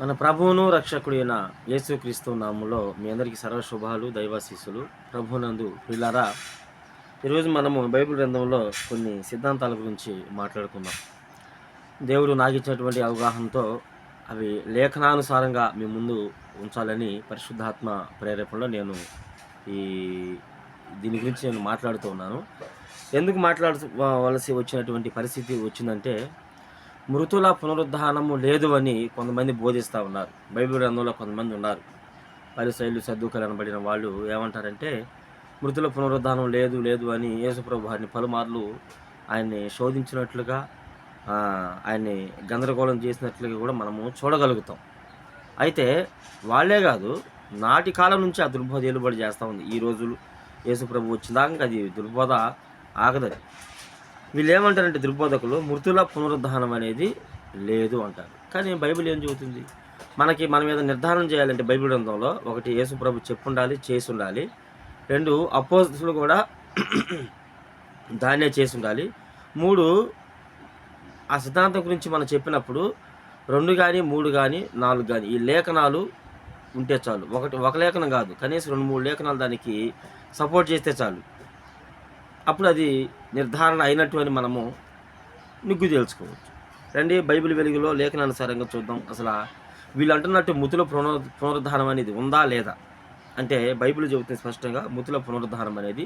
మన ప్రభువును రక్షకుడైన యేసుక్రీస్తు నామంలో మీ అందరికీ సర్వశుభాలు దైవాశీసులు ప్రభునందు పిల్లరా ఈరోజు మనము బైబిల్ గ్రంథంలో కొన్ని సిద్ధాంతాల గురించి మాట్లాడుకుందాం. దేవుడు నాకిచ్చినటువంటి అవగాహనతో అవి లేఖనానుసారంగా మీ ముందు ఉంచాలని పరిశుద్ధాత్మ ప్రేరేపణలో నేను ఈ దీని గురించి నేను మాట్లాడుతూ ఉన్నాను. ఎందుకు మాట్లాడవలసి వచ్చినటువంటి పరిస్థితి వచ్చిందంటే మృతుల పునరుద్ధానము లేదు అని కొంతమంది బోధిస్తూ ఉన్నారు. బైబిల్ గ్రంథంలో కొంతమంది ఉన్నారు. పరిశైలు సర్దుకలు అనబడిన వాళ్ళు ఏమంటారంటే మృతుల పునరుద్ధానం లేదు లేదు అని యేసుప్రభు వారిని పలుమార్లు ఆయన్ని శోధించినట్లుగా ఆయన్ని గందరగోళం చేసినట్లుగా కూడా మనము చూడగలుగుతాం. అయితే వాళ్ళే కాదు నాటి కాలం నుంచి ఆ దుర్బోధ ఏలుబడి చేస్తూ ఉంది. ఈ రోజులు యేసుప్రభు వచ్చినాక అది దుర్బోధ ఆగదు వీళ్ళు ఏమంటారంటే దుర్బోధకులు మృతుల పునరుద్ధానం అనేది లేదు అంటారు. కానీ బైబిల్ ఏం చెబుతుంది? మనకి మన మీద నిర్ధారణ చేయాలంటే బైబిల్ గ్రంథంలో ఒకటి యేసుప్రభు చెప్పుండాలి చేసి ఉండాలి రెండు అపోజిట్లు కూడా దాన్నే చేసి ఉండాలి మూడు ఆ సిద్ధాంతం గురించి మనం చెప్పినప్పుడు రెండు కానీ మూడు కానీ నాలుగు కానీ ఈ లేఖనాలు ఉంటే చాలు. ఒకటి ఒక లేఖనం కాదు. కనీసం రెండు మూడు లేఖనాలు దానికి సపోర్ట్ చేస్తే చాలు. అప్పుడు అది నిర్ధారణ అయినట్టు అని మనము నిగ్గు తెలుసుకోవచ్చు. రండి బైబిల్ వెలుగులో లేఖనానుసారంగా చూద్దాం. అసలు వీళ్ళు అంటున్నట్టు ముతుల పునరు పునరుద్ధానం అనేది ఉందా లేదా? అంటే బైబిల్ చెబుతుంది స్పష్టంగా ముతుల పునరుద్ధానం అనేది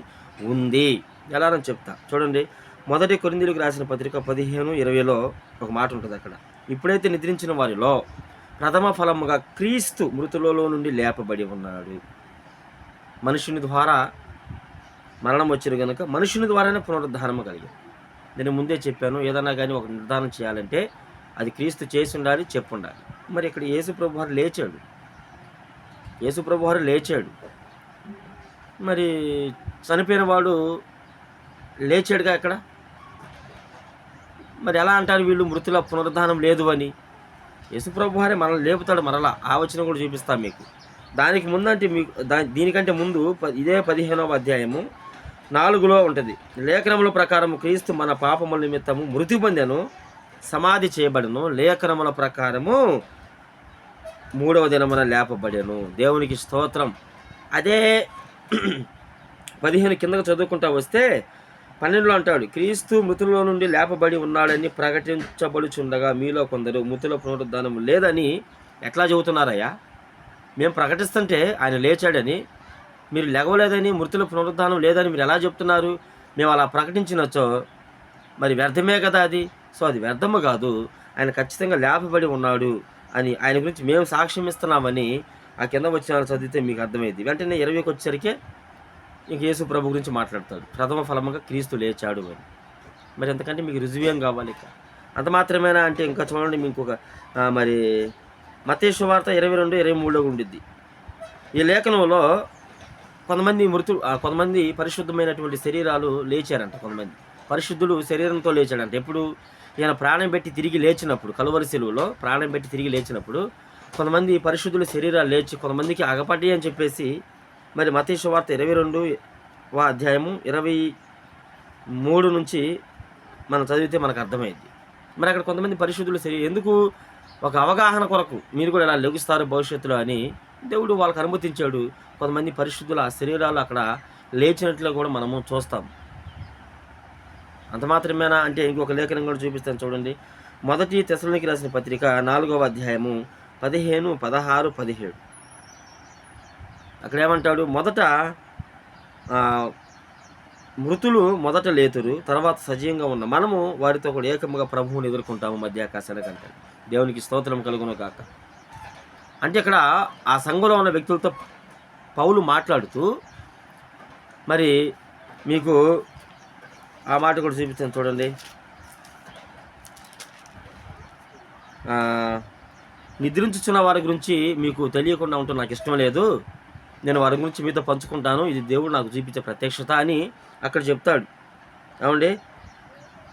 ఉంది. ఎలా అని చెప్తా. చూడండి మొదటి కొరిందీలకు రాసిన పత్రిక పదిహేను ఇరవైలో ఒక మాట ఉంటుంది అక్కడ. ఇప్పుడైతే నిద్రించిన వారిలో ప్రథమ ఫలముగా క్రీస్తు మృతులలో నుండి లేపబడి ఉన్నాడు. మనుషుని ద్వారా మరణం వచ్చిన కనుక మనుషుని ద్వారానే పునరుద్ధానము కలిగింది నేను ముందే చెప్పాను ఏదన్నా కానీ ఒక నిర్ధారణ చేయాలంటే అది క్రీస్తు చేసి ఉండాలి చెప్పు ఉండాలి. మరి ఇక్కడ యేసు వారు లేచాడు. యేసు వారు లేచాడు. మరి చనిపోయిన వాడు లేచాడుగా ఇక్కడ మరి ఎలా అంటారు వీళ్ళు మృతుల పునరుద్ధానం లేదు అని? యేసుప్రభు వారే మనల్ని లేపుతాడు మరలా. ఆ వచనం కూడా చూపిస్తాం మీకు. దానికి ముందంటే మీకు దా దీనికంటే ముందు ఇదే పదిహేనవ అధ్యాయము. నాలుగులో ఉంటుంది. లేఖనముల ప్రకారం క్రీస్తు మన పాపముల నిమిత్తము మృతి పొందెను సమాధి చేయబడను. లేఖనముల ప్రకారము మూడవ దినమున లేపబడెను. దేవునికి స్తోత్రం. అదే పదిహేను కిందకు చదువుకుంటా వస్తే పన్నెండులో అంటాడు క్రీస్తు మృతుల్లో నుండి లేపబడి ఉన్నాడని ప్రకటించబడుచుండగా మీలో కొందరు మృతుల పునరుద్ధానం లేదని ఎట్లా చెబుతున్నారయ్యా? మేము ప్రకటిస్తుంటే ఆయన లేచాడని మీరు లెగవలేదని మృతుల పునరుద్ధానం లేదని మీరు ఎలా చెప్తున్నారు? మేము అలా ప్రకటించినచ్చో మరి వ్యర్థమే కదా అది? సో అది వ్యర్థము కాదు. ఆయన ఖచ్చితంగా లేపబడి ఉన్నాడు అని ఆయన గురించి మేము సాక్ష్యం ఇస్తున్నామని ఆ కింద వచ్చిన చదివితే మీకు అర్థమైంది. వెంటనే ఇరవైకి వచ్చేసరికి ఇంక యేసు ప్రభు గురించి మాట్లాడతాడు. ప్రథమ ఫలముగా క్రీస్తు లేచాడు అని. మరి ఎంతకంటే మీకు రుజువేం కావాలి ఇక? అంత మాత్రమేనా? అంటే ఇంకా చూడండి మీకు ఒక మరి మతేశ్వ వార్త ఇరవై రెండు ఇరవై మూడులో ఉండిద్ది. ఈ లేఖనంలో కొంతమంది మృతు కొంతమంది పరిశుద్ధమైనటువంటి శరీరాలు లేచారంట కొంతమంది. పరిశుద్ధుడు శరీరంతో లేచాడంట. ఎప్పుడు ఈయన ప్రాణం పెట్టి తిరిగి లేచినప్పుడు కలువరి సెలువులో ప్రాణం పెట్టి తిరిగి లేచినప్పుడు కొంతమంది పరిశుద్ధుల శరీరాలు లేచి కొంతమందికి అగపడ్డాయి అని చెప్పేసి మరి మతీష వార్త ఇరవై రెండు వా అధ్యాయము ఇరవై మూడు నుంచి మనం చదివితే మనకు అర్థమైంది. మరి అక్కడ కొంతమంది పరిశుద్ధుల శరీరం ఎందుకు ఒక అవగాహన కొరకు మీరు కూడా ఇలా లెగుస్తారు భవిష్యత్తులో అని దేవుడు వాళ్ళకి అనుమతించాడు. కొంతమంది పరిశుద్ధుల ఆ శరీరాలు అక్కడ లేచినట్లు కూడా మనము చూస్తాం. అంత మాత్రమేనా? అంటే ఇంకొక లేఖనం కూడా చూపిస్తాను చూడండి. మొదటి తెసలనికి రాసిన పత్రిక నాలుగవ అధ్యాయము పదిహేను పదహారు పదిహేడు. అక్కడ ఏమంటాడు మొదట మృతులు మొదట లేతురు తర్వాత సజీవంగా ఉన్న మనము వారితో కూడా ఏకముగా ప్రభువుని ఎదుర్కొంటాము మధ్యాకాశాల కంటే దేవునికి స్తోత్రం కలుగును కాక అంటే ఇక్కడ ఆ సంఘంలో ఉన్న వ్యక్తులతో పౌలు మాట్లాడుతూ మరి మీకు ఆ మాట కూడా చూపిస్తాను చూడండి. నిద్రించుచున్న వారి గురించి మీకు తెలియకుండా ఉంటే నాకు ఇష్టం లేదు. నేను వారి గురించి మీతో పంచుకుంటాను. ఇది దేవుడు నాకు చూపించే ప్రత్యక్షత అని అక్కడ చెప్తాడు. ఏమండి?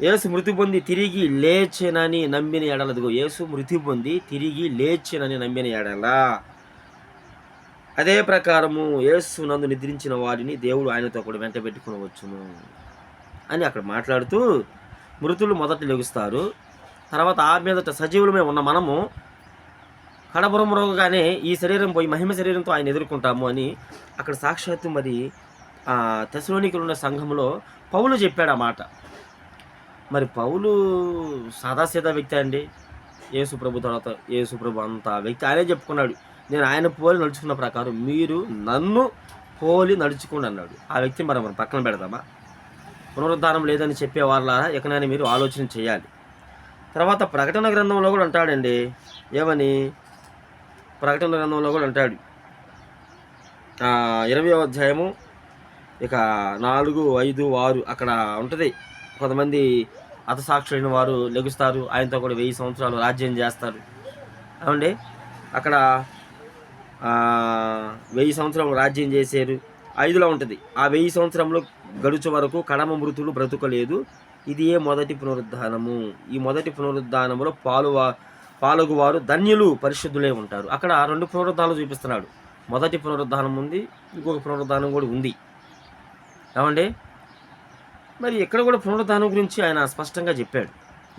యేసు మృతి పొంది తిరిగి లేచెనని నమ్మిన ఎడలదిగో యేసు మృతి పొంది తిరిగి లేచెనని నమ్మిన ఎడల. అదే ప్రకారము యేసు నందు నిద్రించిన వారిని దేవుడు ఆయనతో కూడా వెంట పెట్టుకునవచ్చును అని అక్కడ మాట్లాడుతూ మృతులు మొదట లెగుస్తారు. తర్వాత ఆ మీదట సజీవులమే ఉన్న మనము కడబురమురోగానే ఈ శరీరం పోయి మహిమ శరీరంతో ఆయన ఎదుర్కొంటాము అని అక్కడ సాక్షాత్తు మరి తెసలోనికలు ఉన్న సంఘంలో పౌలు చెప్పాడు ఆ మాట. మరి పౌలు సాదాసీదా వ్యక్తి అండి. యేసు ప్రభు తర్వాత యేసు ప్రభు అంత వ్యక్తి. ఆయనే చెప్పుకున్నాడు నేను ఆయన పోలి నడుచుకున్న ప్రకారం మీరు నన్ను పోలి నడుచుకోండి అన్నాడు. ఆ వ్యక్తి మనం మనం పక్కన పెడదామా? పునరుద్ధానం లేదని చెప్పే వాళ్ళ ఎక్కడైనా మీరు ఆలోచన చేయాలి. తర్వాత ప్రకటన గ్రంథంలో కూడా అంటాడండి ఏమని? ప్రకటన గ్రంథంలో కూడా అంటాడు. ఇరవై అధ్యాయము ఇక నాలుగు ఐదు ఆరు అక్కడ ఉంటుంది. కొంతమంది అతసాక్షులైన వారు లెగుస్తారు. ఆయనతో కూడా వెయ్యి సంవత్సరాలు రాజ్యం చేస్తారు. అవునండి? అక్కడ వెయ్యి సంవత్సరం రాజ్యం చేశారు. ఐదులో ఉంటుంది. ఆ వెయ్యి సంవత్సరంలో గడుచు వరకు కడమ మృతులు బ్రతుకలేదు. ఇది ఏ మొదటి పునరుద్ధానము? ఈ మొదటి పునరుద్ధానంలో పాలువా పాలుగువారు ధన్యులు పరిశుద్ధులే ఉంటారు. అక్కడ రెండు పునరుద్ధానాలు చూపిస్తున్నాడు. మొదటి పునరుద్ధానం ఉంది ఇంకొక పునరుద్ధానం కూడా ఉంది. ఏమండి మరి ఇక్కడ కూడా పునరుద్ధానం గురించి ఆయన స్పష్టంగా చెప్పాడు.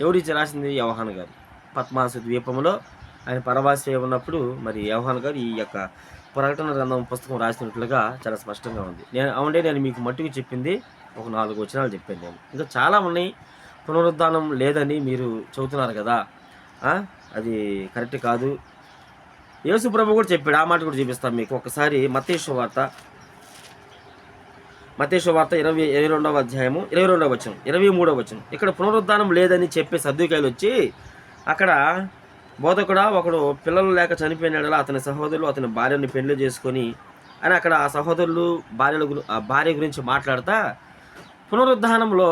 ఎవరిచ్చి రాసింది? యవహాన్ గారు. పద్మాసు ద్వీపంలో ఆయన పరవాసి ఉన్నప్పుడు మరి యవహాన్ గారు ఈ యొక్క ప్రకటన గ్రంథం పుస్తకం రాసినట్లుగా చాలా స్పష్టంగా ఉంది. నేను అవునే నేను మీకు మట్టుకు చెప్పింది ఒక నాలుగు వచనాలు చెప్పాను నేను. ఇంకా చాలా ఉన్నాయి. పునరుద్ధానం లేదని మీరు చెబుతున్నారు కదా. అది కరెక్ట్ కాదు. యేసు ప్రభు కూడా చెప్పాడు. ఆ మాట కూడా చూపిస్తాను మీకు. ఒకసారి మతేశ్వ వార్త మతేశ్వ వార్త ఇరవై ఇరవై రెండవ అధ్యాయము ఇరవై రెండవ వచనం ఇరవై మూడవ వచనం. ఇక్కడ పునరుద్ధానం లేదని చెప్పే సర్దుకాయలు వచ్చి అక్కడ బోధకుడా ఒకడు పిల్లలు లేక చనిపోయినాడు అతని సహోదరులు అతని భార్యని పెళ్ళి చేసుకొని అని అక్కడ ఆ సహోదరులు భార్యల ఆ భార్య గురించి మాట్లాడతా పునరుద్ధానంలో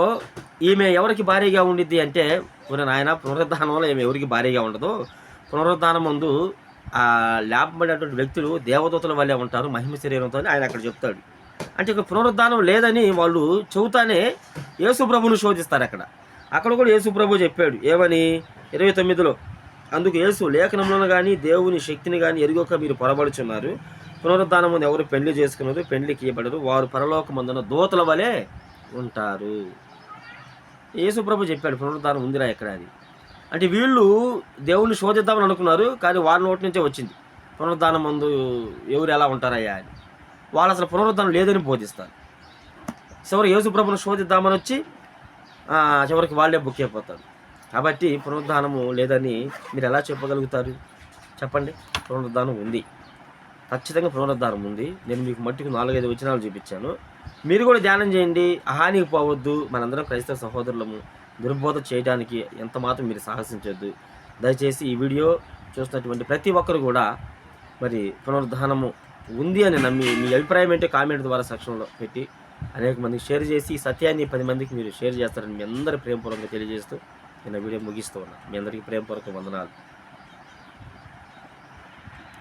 ఈమె ఎవరికి భారీగా ఉండిద్ది అంటే మరి నాయన పునరుద్ధానంలో ఈమె ఎవరికి భారీగా ఉండదు. పునరుద్ధానం ముందు ఆ లేపబడినటువంటి వ్యక్తులు దేవదూతల వల్లే ఉంటారు మహిమ శరీరంతో అని ఆయన అక్కడ చెప్తాడు. అంటే ఇక పునరుద్ధానం లేదని వాళ్ళు చెబుతానే యేసుప్రభును శోధిస్తారు అక్కడ. అక్కడ కూడా యేసుప్రభు చెప్పాడు ఏమని? ఇరవై తొమ్మిదిలో అందుకు యేసు లేఖనంలోనూ కానీ దేవుని శక్తిని కానీ ఎరుగక మీరు పొరబడుచున్నారు. పునరుద్ధానం ముందు ఎవరు పెళ్ళి చేసుకున్నారు పెళ్ళికి ఇవ్వబడరు. వారు పరలోకమందున దూతల వలె ఉంటారు. యేసుప్రభు చెప్పాడు పునరుద్ధానం ఉందిరా ఎక్కడ అది. అంటే వీళ్ళు దేవుణ్ణి శోధిద్దామని అనుకున్నారు కానీ వారి నోటి నుంచే వచ్చింది. పునరుద్ధానం ముందు ఎవరు ఎలా ఉంటారయ్యా? అని. వాళ్ళు అసలు పునరుద్ధరణ లేదని బోధిస్తారు. చివరి యేసుప్రభును శోధిద్దామని వచ్చి చివరికి వాళ్ళే బుక్ అయిపోతారు. కాబట్టి పునరుద్ధానము లేదని మీరు ఎలా చెప్పగలుగుతారు? చెప్పండి. పునరుద్ధానం ఉంది. ఖచ్చితంగా పునరుద్ధానం ఉంది. నేను మీకు మట్టికి నాలుగైదు వచనాలు చూపించాను. మీరు కూడా ధ్యానం చేయండి. హానికి పోవద్దు. మనందరం క్రైస్తవ సహోదరులము. దుర్బోధ చేయడానికి ఎంత మాత్రం మీరు సాహసించొద్దు. దయచేసి ఈ వీడియో చూస్తున్నటువంటి ప్రతి ఒక్కరు కూడా మరి పునరుద్ధానము ఉంది అని నమ్మి మీ అభిప్రాయం ఏంటో కామెంట్ ద్వారా సెక్షన్లో పెట్టి అనేక మందికి షేర్ చేసి ఈ సత్యాన్ని పది మందికి మీరు షేర్ చేస్తారని మీ అందరి ప్రేమపూర్వకంగా తెలియజేస్తూ నేను వీడియో ముగిస్తూ ఉన్నాను మీ అందరికీ ప్రేమపూర్వక వందనాలు.